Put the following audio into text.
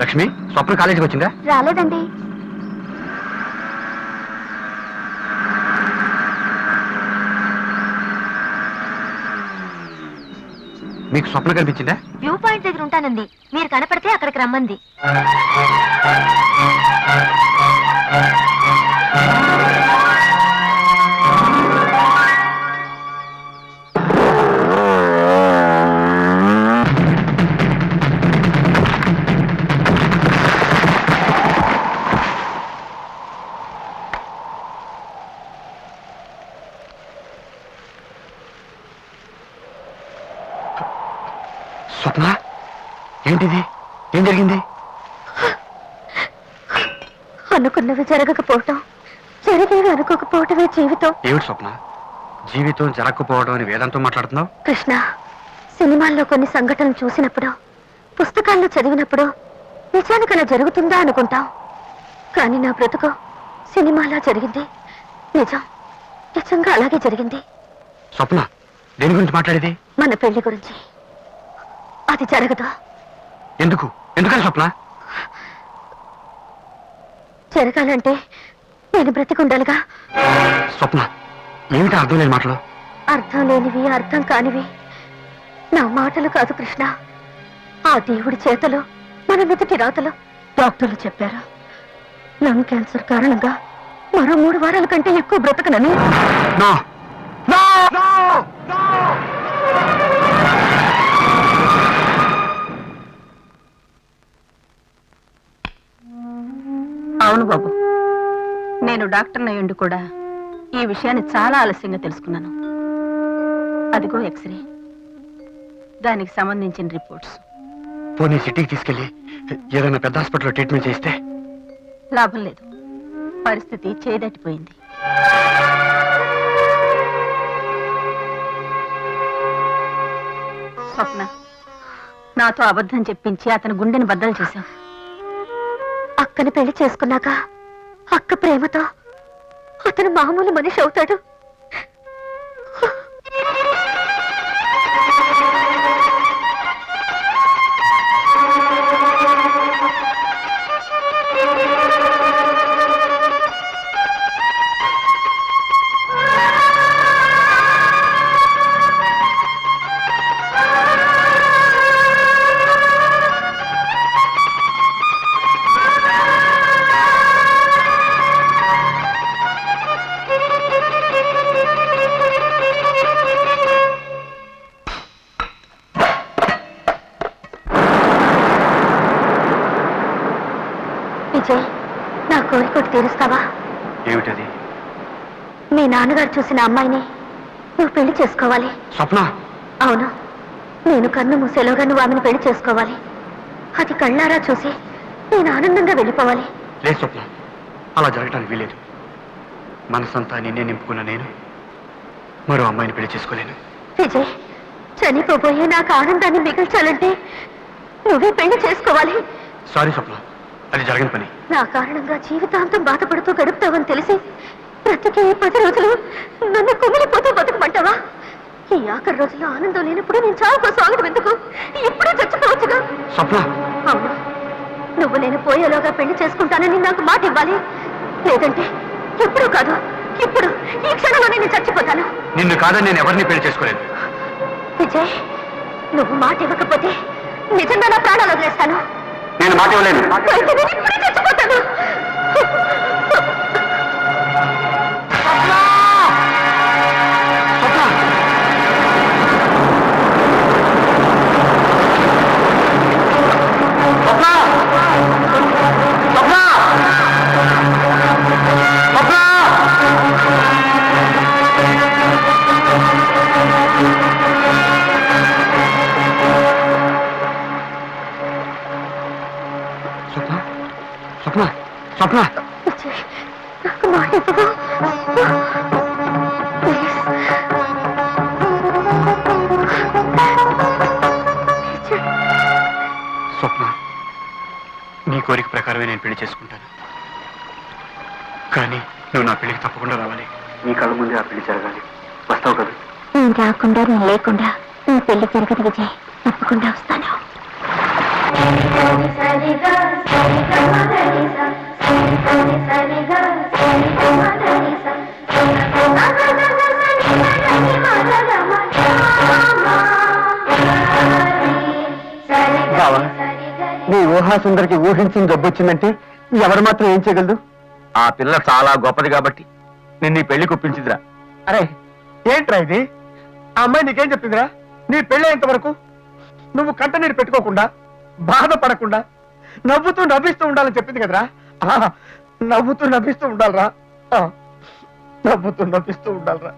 లక్ష్మి స్వప్న కాలేజీకి వచ్చిందా? రాలేదండి. మీకు స్వప్న కనిపించిందా? వ్యూ పాయింట్ దగ్గర ఉంటానంది మీరు కనపడితే అక్కడికి రమ్మంది. స్వప్న? ఏంటిది? ఏం జరిగింది? అనుకున్నవి జరగకపోవటం జరిగేవి అనుకోకపోవటమే జీవితం. ఏమిటి స్వప్న? జీవితం జరగకపోవడం అని వేదంతో మాట్లాడుతున్నావు? కృష్ణ సినిమాల్లో కొన్ని సంఘటనలు చూసినప్పుడు పుస్తకాల్లో చదివినప్పుడు నిజానికి అలా జరుగుతుందా అనుకుంటాం. కానీ నా బ్రతుకు సినిమాలా జరిగింది. నిజం నిజంగా అలాగే జరిగింది. స్వప్న దేని గురించి మాట్లాడేది? మన పెళ్ళి గురించి. అది జరగదు? ఎందుకు? ఎందుకని స్వప్న? జరగాలంటే నేను బ్రతికుండాలిగా? స్వప్న ఏమిటి అర్థం లేని మాటలు? అర్థం లేనివి అర్థం కానివి. నా మాటలు కాదు కృష్ణ. ఆ దేవుడి చేతలు మన మెదటి రాతలు. డాక్టర్లు చెప్పారు. లంగ్ క్యాన్సర్ కారణంగా మరో మూడు వారాల కంటే ఎక్కువ బ్రతకనని. అవును బాబు నేను డాక్టర్ అయ్యుండి కూడా ఈ విషయాన్ని చాలా ఆలస్యంగా తెలుసుకున్నాను. అదిగో ఎక్స్రే. దానికి సంబంధించిన రిపోర్ట్స్. పోనీ సిటీకి తీసుకెళ్ళి ఏదైనా పెద్ద హాస్పిటల్లో ట్రీట్మెంట్ చేస్తే లాభం లేదు. పరిస్థితి చేదట్టిపోయింది. స్వప్న నాతో అబద్ధం చెప్పించి అతని గుండెని బద్దలు చేశావు. అక్కని పెళ్ళి చేసుకున్నాక అక్క ప్రేమతో అతను మామూలు మనిషి అవుతాడు. విజయ్ నా కోరిక ఒకటి తీరుస్తావా? ఏమిటది? మీ నాన్నగారు చూసిన అమ్మాయిని నువ్వు పెళ్ళి చేసుకోవాలి. స్వప్న! అవును. నేను కన్ను మూసేలోగా నువ్వు ఆమెను పెళ్ళి చేసుకోవాలి. అది కళ్ళారా చూసి నేను ఆనందంగా వెళ్ళిపోవాలి. లేదు స్వప్న అలా జరగటానికి వీలేదు మనసంతా నిన్నే నింపుకున్న నేను మరో అమ్మాయిని పెళ్ళి చేసుకోలేను. విజయ్ చనిపోబోయే నాకు ఆనందాన్ని మిగిల్చాలంటే నువ్వే పెళ్ళి చేసుకోవాలి. సారీ స్వప్న అది జరగని పని. నా కారణంగా జీవితాంతం బాధపడుతూ గడుపుతావని తెలిసి బ్రతికే ఈ పది రోజులు నన్ను కుమిలిపోతూ బతుకమంటావా? ఈ ఆఖరి రోజుల్లో ఆనందం లేనప్పుడు నేను చావుకో స్వాగతం ఎందుకు? ఇప్పుడే చచ్చిపోవచ్చుగా. స్వప్న. అవును. నువ్వు నేను పోయేలోగా పెళ్ళి చేసుకుంటానని నాకు మాట ఇవ్వాలి. లేదంటే ఎప్పుడు కాదు ఇప్పుడు ఈ క్షణంలో నేను చచ్చిపోతాను. నిన్ను కాదని నేను ఎవరిని పెళ్ళి చేసుకోలేను విజయ్ నువ్వు మాట ఇవ్వకపోతే నిజంగా నా ప్రాణాలు వదిలేస్తాను. నేను మాట ఇవ్వలేను స్వప్న స్వప్న నీ కోరిక ప్రకారమే నేను పెళ్ళి చేసుకుంటాను. కానీ నువ్వు నా పెళ్ళికి తప్పకుండా రావాలి. నీ కళ్ళ ముందే ఆ పెళ్ళి జరగాలి. వస్తావు కదా? నేను రాకుండా నేను లేకుండా నీ పెళ్ళి జరగదు విజయ్. తప్పకుండా వస్తాను. బావా నీ ఊహా సుందరికి ఊహించిన జబ్బు వచ్చిందంటే ఎవరు మాత్రం ఏం చేయగలదు ఆ పిల్ల చాలా గొప్పది కాబట్టి నిన్ను పెళ్ళి కుప్పించిందిరా. అరే ఏంట్రా ఇది? ఆ అమ్మాయి నీకేం చెప్పిందిరా? నీ పెళ్ళేంత వరకు నువ్వు కంట నీరు పెట్టుకోకుండా బాధపడకుండా నవ్వుతూ నవ్విస్తూ ఉండాలని చెప్పింది కదరా? నవ్వుతూ నవ్విస్తూ ఉండాలరా. నవ్వుతూ నవ్విస్తూ ఉండాలరా.